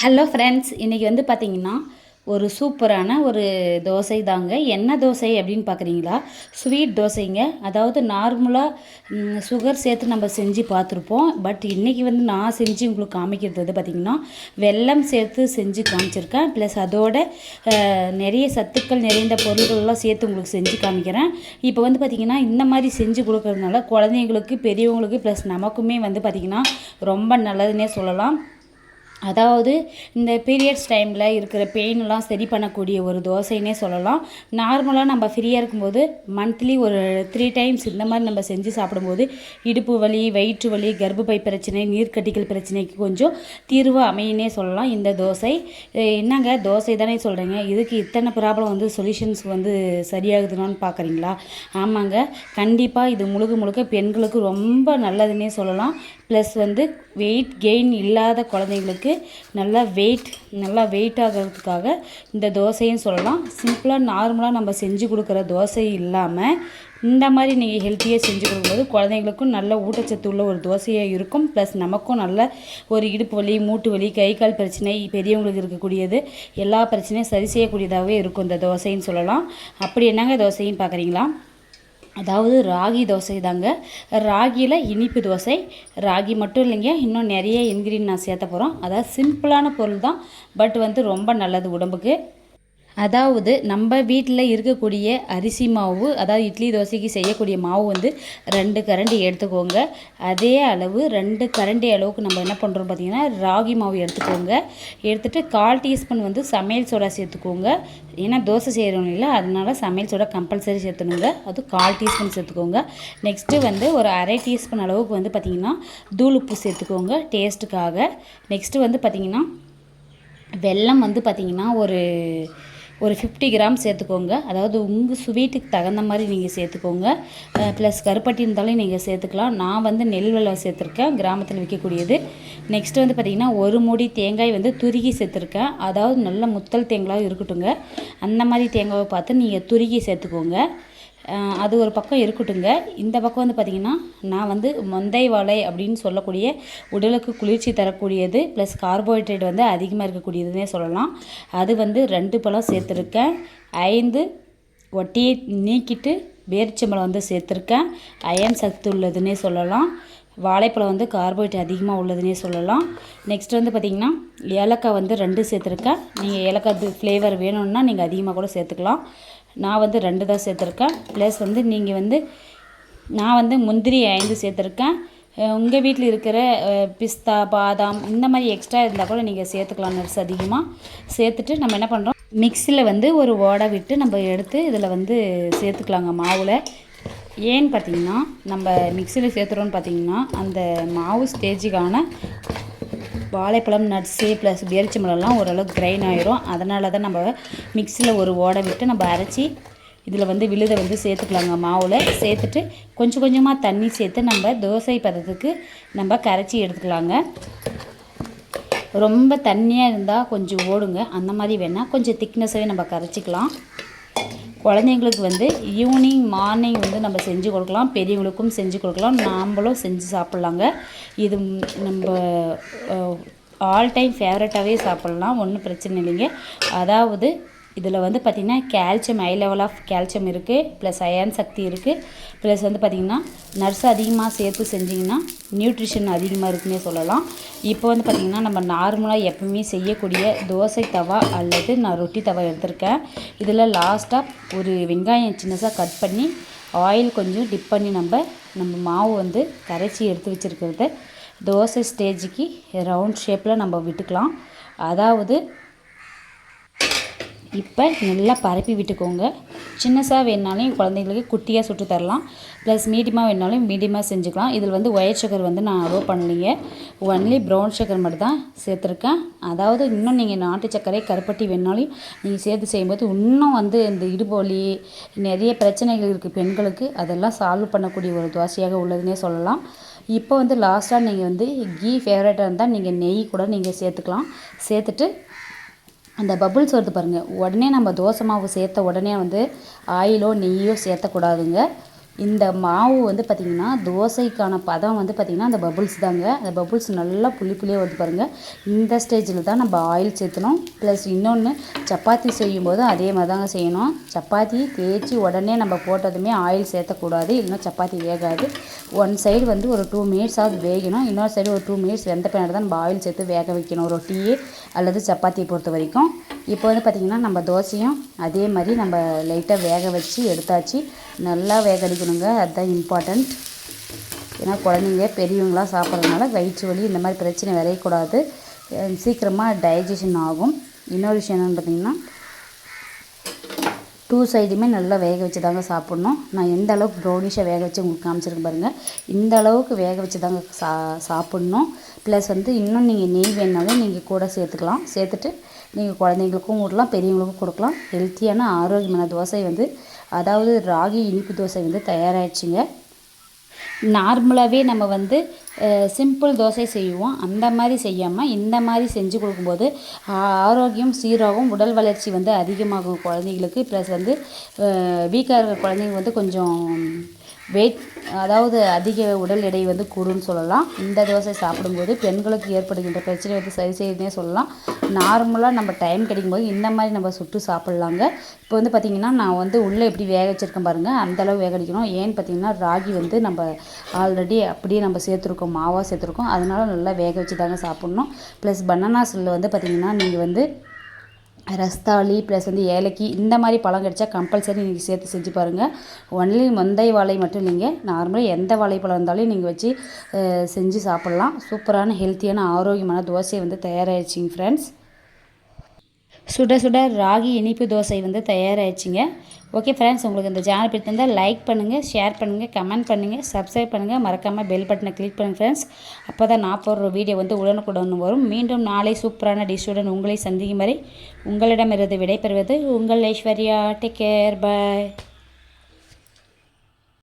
Hello friends இன்றைக்கி வந்து பார்த்திங்கன்னா ஒரு சூப்பரான ஒரு தோசை தாங்க. என்ன தோசை அப்படின்னு பார்க்குறீங்களா ஸ்வீட் தோசைங்க. அதாவது நார்மலாக சுகர் சேர்த்து நம்ம செஞ்சு பார்த்துருப்போம் பட் இன்றைக்கி வந்து நான் செஞ்சு உங்களுக்கு காமிக்கிறது வந்து பார்த்திங்கன்னா வெல்லம் சேர்த்து செஞ்சு காமிச்சிருக்கேன். ப்ளஸ் அதோட நிறைய சத்துக்கள் நிறைந்த பொருள்கள்லாம் சேர்த்து உங்களுக்கு செஞ்சு காமிக்கிறேன். இப்போ வந்து பார்த்திங்கன்னா இந்த மாதிரி செஞ்சு கொடுக்கறதுனால குழந்தைங்களுக்கு பெரியவங்களுக்கு ப்ளஸ் நமக்குமே வந்து பார்த்திங்கன்னா ரொம்ப நல்லதுன்னே சொல்லலாம். அதாவது இந்த பீரியட்ஸ் டைமில் இருக்கிற பெயின்லாம் சரி பண்ணக்கூடிய ஒரு தோசைன்னே சொல்லலாம். நார்மலாக நம்ம ஃப்ரீயாக இருக்கும்போது மந்த்லி ஒரு த்ரீ டைம்ஸ் இந்த மாதிரி நம்ம செஞ்சு சாப்பிடும்போது இடுப்பு வலி வயிற்று வலி கர்ப்பப்பை பிரச்சனை நீர்க்கட்டிகள் பிரச்சனைக்கு கொஞ்சம் தீர்வு அமையினே சொல்லலாம். இந்த தோசை என்னங்க தோசை தானே சொல்கிறேங்க இதுக்கு இத்தனை ப்ராப்ளம் வந்து சொல்யூஷன்ஸ் வந்து சரியாகுதுன்னு பார்க்குறீங்களா ஆமாங்க. கண்டிப்பாக இது முழுக்க முழுக்க பெண்களுக்கு ரொம்ப நல்லதுன்னே சொல்லலாம். ப்ளஸ் வந்து வெயிட் கெயின் இல்லாத குழந்தைங்களுக்கு நல்லா வெயிட் நல்லா வெயிட் ஆகிறதுக்காக இந்த தோசையும் சொல்லலாம். சிம்பிளாக நார்மலாக நம்ம செஞ்சு கொடுக்குற தோசை இல்லாமல் இந்த மாதிரி நீங்கள் ஹெல்த்தியாக செஞ்சு கொடுக்கும்போது குழந்தைங்களுக்கும் நல்ல ஊட்டச்சத்து உள்ள ஒரு தோசையாக இருக்கும். ப்ளஸ் நமக்கும் நல்ல ஒரு இடுப்பு வலி மூட்டு வலி கை கால் பிரச்சனை பெரியவங்களுக்கு இருக்கக்கூடியது எல்லா பிரச்சனையும் சரி செய்யக்கூடியதாகவே இருக்கும் இந்த தோசைன்னு சொல்லலாம். அப்படி என்னங்க தோசைன்னு பார்க்குறீங்களா? அதாவது ராகி தோசை தாங்க. ராகியில் இனிப்பு தோசை. ராகி மட்டும் இல்லைங்க இன்னும் நிறைய இன்க்ரீடியன்ட் நான் சேர்த்த போகிறோம் அதாவது சிம்பிளான பொருள் தான் பட் வந்து ரொம்ப நல்லது உடம்புக்கு. அதாவது நம்ம வீட்டில் இருக்கக்கூடிய அரிசி மாவு அதாவது இட்லி தோசைக்கு செய்யக்கூடிய மாவு வந்து ரெண்டு கரண்டி எடுத்துக்கோங்க. அதே அளவு ரெண்டு கரண்டி அளவுக்கு நம்ம என்ன பண்ணுறோம் பார்த்திங்கன்னா ராகி மாவு எடுத்துக்கோங்க. எடுத்துகிட்டு கால் டீஸ்பூன் வந்து சமையல் சோடா சேர்த்துக்கோங்க. ஏன்னா தோசை செய்கிறோம் இல்லை அதனால சமையல் சோடா கம்பல்சரி சேர்த்துணுங்க. அது கால் டீஸ்பூன் சேர்த்துக்கோங்க. நெக்ஸ்ட்டு வந்து ஒரு அரை டீஸ்பூன் அளவுக்கு வந்து பார்த்திங்கன்னா தூள் உப்பு சேர்த்துக்கோங்க டேஸ்ட்டுக்காக. நெக்ஸ்ட்டு வந்து பார்த்திங்கன்னா வெல்லம் வந்து பார்த்திங்கன்னா ஒரு ஒரு ஃபிஃப்டி கிராம் சேர்த்துக்கோங்க. அதாவது உங்கள் ஸ்வீட்டுக்கு தகுந்த மாதிரி நீங்கள் சேர்த்துக்கோங்க. ப்ளஸ் கருப்பட்டி இருந்தாலும் நீங்கள் சேர்த்துக்கலாம். நான் வந்து நெல் வெள்ளை சேர்த்துருக்கேன். கிராமத்தில் விற்கக்கூடியது. நெக்ஸ்ட் வந்து பார்த்திங்கன்னா ஒரு மூடி தேங்காய் வந்து துருகி சேர்த்துருக்கேன். அதாவது நல்ல முத்தல் தேங்காய் இருக்கட்டுங்க அந்த மாதிரி தேங்காவை பார்த்து நீங்கள் துருகி சேர்த்துக்கோங்க. அது ஒரு பக்கம் இருக்கட்டுங்க இந்த பக்கம் வந்து பார்த்திங்கன்னா நான் வந்து மொந்தை வாழை அப்படின்னு சொல்லக்கூடிய உடலுக்கு குளிர்ச்சி தரக்கூடியது ப்ளஸ் கார்போஹைட்ரேட் வந்து அதிகமாக இருக்கக்கூடியதுன்னே சொல்லலாம். அது வந்து ரெண்டு பழம் சேர்த்துருக்கேன். ஐந்து ஒட்டியை நீக்கிட்டு பேரிச்சம்பழம் வந்து சேர்த்துருக்கேன். அயன் சத்து உள்ளதுன்னே சொல்லலாம். வாழைப்பழம் வந்து கார்போஹைட்ரேட் அதிகமாக உள்ளதுன்னே சொல்லலாம். நெக்ஸ்ட் வந்து பார்த்திங்கன்னா ஏலக்காய் வந்து ரெண்டு சேர்த்துருக்கேன். நீங்கள் ஏலக்காய் ஃப்ளேவர் வேணும்னா நீங்கள் அதிகமாக கூட சேர்த்துக்கலாம். நான் வந்து ரெண்டு தான் சேர்த்துருக்கேன். ப்ளஸ் வந்து நீங்கள் வந்து நான் வந்து முந்திரி ஐந்து சேர்த்துருக்கேன். உங்கள் வீட்டில் இருக்கிற பிஸ்தா பாதாம் இந்த மாதிரி எக்ஸ்ட்ரா இருந்தால் கூட நீங்கள் சேர்த்துக்கலாம் நட்ஸ் அதிகமாக சேர்த்துட்டு நம்ம என்ன பண்ணுறோம் மிக்சியில் வந்து ஒரு ஓடை விட்டு நம்ம எடுத்து இதில் வந்து சேர்த்துக்கலாங்க மாவில். ஏன்னு பார்த்தீங்கன்னா நம்ம மிக்சியில் சேர்த்துறோன்னு பார்த்தீங்கன்னா அந்த மாவு ஸ்டேஜுக்கான வாழைப்பழம் நட்ஸு ப்ளஸ் பேரிச்சம்பழம்லாம் ஓரளவுக்கு கிரைன் ஆயிரும். அதனால தான் நம்ம மிக்சியில் ஒரு ஓடை விட்டு நம்ம அரைச்சி இதில் வந்து விழுதை வந்து சேர்த்துக்கலாங்க மாவில். சேர்த்துட்டு கொஞ்சம் கொஞ்சமாக தண்ணி சேர்த்து நம்ம தோசை பதத்துக்கு நம்ம கரைச்சி எடுத்துக்கலாங்க. ரொம்ப தண்ணியாக இருந்தால் கொஞ்சம் ஓடுங்க. அந்த மாதிரி வேணால் கொஞ்சம் திக்னஸாகவே நம்ம கரைச்சிக்கலாம். குழந்தைங்களுக்கு வந்து ஈவினிங் மார்னிங் வந்து நம்ம செஞ்சு கொடுக்கலாம். பெரியவங்களுக்கும் செஞ்சு கொடுக்கலாம். நாம்பளும் செஞ்சு சாப்பிட்லாங்க. இது நம்ம ஆல் டைம் ஃபேவரட்டாகவே சாப்பிட்லாம். ஒன்றும் பிரச்சனை இல்லைங்க. அதாவது இதில் வந்து பார்த்திங்கன்னா calcium high level of calcium இருக்குது ப்ளஸ் அயன் சக்தி இருக்குது ப்ளஸ் வந்து பார்த்திங்கன்னா நர்ஸ் அதிகமாக சேர்த்து செஞ்சிங்கன்னா நியூட்ரிஷன் அதிகமாக இருக்குன்னே சொல்லலாம். இப்போ வந்து பார்த்திங்கன்னா நம்ம நார்மலாக எப்பவுமே செய்யக்கூடிய தோசை தவா அல்லது நான் ரொட்டி தவா எடுத்திருக்கேன். இதில் லாஸ்ட்டாக ஒரு வெங்காயம் சின்னதாக கட் பண்ணி ஆயில் கொஞ்சம் டிப் பண்ணி நம்ம நம்ம மாவு வந்து கரைச்சி எடுத்து வச்சுருக்கிறத. தோசை ஸ்டேஜுக்கு ரவுண்ட் ஷேப்பில் நம்ம விட்டுக்கலாம். அதாவது இப்போ நல்லா பரப்பி விட்டுக்கோங்க. சின்னசாக வேணுனாலும் குழந்தைங்களுக்கு குட்டியாக சுட்டு தரலாம். ப்ளஸ் மீடியமாக வேணாலும் மீடியமாக செஞ்சுக்கலாம். இதில் வந்து ஒயர் சுகர் வந்து நான் அலோவ் பண்ணலைங்க. ஒன்லி ப்ரௌன் சுகர் மட்டும் தான் சேர்த்துருக்கேன். அதாவது இன்னும் நீங்கள் நாட்டு சர்க்கரை கருப்பட்டி வேணாலும் நீங்கள் சேர்த்து செய்யும்போது இன்னும் வந்து இந்த இடுபோலி நிறைய பிரச்சனைகள் இருக்குது பெண்களுக்கு. அதெல்லாம் சால்வ் பண்ணக்கூடிய ஒரு தோசையாக உள்ளதுன்னே சொல்லலாம். இப்போ வந்து லாஸ்ட்டாக நீங்கள் வந்து கீ ஃபேவரட்டாக இருந்தால் நீங்கள் நெய் கூட நீங்கள் சேர்த்துக்கலாம். சேர்த்துட்டு அந்த பபுள்ஸ் வருது பாருங்கள் உடனே நம்ம தோசை மாவு சேர்த்த உடனே வந்து ஆயிலோ நெய்யோ சேர்த்தக்கூடாதுங்க. இந்த மாவு வந்து பார்த்திங்கன்னா தோசைக்கான பதம் வந்து பார்த்திங்கன்னா அந்த பபுள்ஸ் தாங்க. அந்த பபுள்ஸ் நல்லா புளி புளியாக வருது பாருங்கள் இந்த ஸ்டேஜில் தான் நம்ம ஆயில் சேர்த்தணும். ப்ளஸ் இன்னொன்று சப்பாத்தி செய்யும்போது அதே மாதிரி தாங்க செய்யணும். சப்பாத்தி தேய்ச்சி உடனே நம்ம போட்டதுமே ஆயில் சேர்த்தக்கூடாது. இல்லைன்னா சப்பாத்தி வேகாது. ஒன் சைடு வந்து ஒரு டூ மினிட்ஸாவது வேகணும். இன்னொரு சைடு ஒரு டூ மினிட்ஸ் வெந்த பின்னாடி தான் நம்ம ஆயில் சேர்த்து வேக வைக்கணும். ரொட்டியே அல்லது சப்பாத்தியை பொறுத்த வரைக்கும். இப்போ வந்து பார்த்திங்கன்னா நம்ம தோசையும் அதே மாதிரி நம்ம லைட்டாக வேக வச்சு எடுத்தாச்சு. நல்லா வேக அடிக்கணுங்க. அதுதான் இம்பார்ட்டண்ட் ஏன்னா குழந்தைங்க பெரியவங்களாம் சாப்பிட்றதுனால வயிற்று வலி இந்த மாதிரி பிரச்சனை விளையக்கூடாது. சீக்கிரமாக டைஜஷன் ஆகும். இன்னொரு விஷயம் என்னென்னு பார்த்தீங்கன்னா டூ சைடுமே நல்லா வேக வச்சு தாங்க சாப்பிட்ணும். நான் எந்த அளவுக்கு ப்ரௌனிஷாக வேக வச்சு உங்களுக்கு காமிச்சிருக்கேன் பாருங்கள் இந்த அளவுக்கு வேக வச்சு தாங்க சா சாப்பிட்ணும். ப்ளஸ் வந்து இன்னும் நீங்கள் நெய் வேணாலும் நீங்கள் கூட சேர்த்துக்கலாம். சேர்த்துட்டு நீங்கள் குழந்தைங்களுக்கும் கொடுக்கலாம் பெரியவங்களுக்கும் கொடுக்கலாம். ஹெல்த்தியான ஆரோக்கியமான தோசை வந்து அதாவது ராகி இனிப்பு தோசை வந்து தயாராகிடுச்சிங்க நார்மலாகவே நம்ம வந்து சிம்பிள் தோசை செய்வோம். அந்த மாதிரி செய்யாமல் இந்த மாதிரி செஞ்சு கொடுக்கும்போது ஆ- ஆரோக்கியம் சீராகும் உடல் வளர்ச்சி வந்து அதிகமாகும் குழந்தைங்களுக்கு ப்ளஸ் வந்து வீக்காக இருக்கிற குழந்தைங்க வந்து கொஞ்சம் வெயிட் அதாவது அதிக உடல் எடை வந்து கூடுன்னு சொல்லலாம். இந்த தோசை சாப்பிடும்போது பெண்களுக்கு ஏற்படுகின்ற பிரச்சனை வந்து சரி செய்யுதுன்னே சொல்லலாம். நார்மலாக நம்ம டைம் கிடைக்கும்போது இந்த மாதிரி நம்ம சுட்டு சாப்பிட்லாங்க. இப்போ வந்து பார்த்திங்கன்னா நான் வந்து உள்ளே எப்படி வேக வச்சுருக்கேன் பாருங்கள் அந்தளவு வேக அடிக்கணும். ஏன்னு பார்த்தீங்கன்னா ராகி வந்து நம்ம ஆல்ரெடி அப்படியே நம்ம சேர்த்துருக்கோம். மாவாக சேர்த்துருக்கோம். அதனால நல்லா வேக வச்சு தாங்க சாப்பிட்ணும் ப்ளஸ் பனானாஸில் வந்து பார்த்திங்கன்னா நீங்கள் வந்து ரஸ்தாளி ப்ளஸ் வந்து ஏலக்கி இந்த மாதிரி பழம் கிடைச்சா கம்பல்சரி நீங்கள் சேர்த்து செஞ்சு பாருங்கள் ஒன்லி மந்தை வாழை மட்டும் நீங்கள் நார்மலாக எந்த வாழைப்பழம் இருந்தாலும் நீங்கள் வச்சு செஞ்சு சாப்பிட்லாம். சூப்பரான ஹெல்த்தியான ஆரோக்கியமான தோசையை வந்து தயாராகிடுச்சிங்க ஃப்ரெண்ட்ஸ் சுட சுட ராகி இனிப்பு தோசை வந்து தயாராகிடுச்சிங்க ஓகே ஃப்ரெண்ட்ஸ் உங்களுக்கு இந்த சேனல் பிடித்திருந்தால் லைக் பண்ணுங்கள் ஷேர் பண்ணுங்கள் கமெண்ட் பண்ணுங்கள் சப்ஸ்கிரைப் பண்ணுங்கள் மறக்காமல் பெல் பட்டனை கிளிக் பண்ணுங்கள் ஃப்ரெண்ட்ஸ் அப்போ தான் நான் போடுற வீடியோ வந்து உடனுக்குடன் வரும். மீண்டும் நாளை சூப்பரான டிஷ்ஷுடன் உங்களை சந்திக்கும் வரை உங்களிடமிருந்து விடைபெறுவது உங்கள் ஐஸ்வர்யா. Take care bye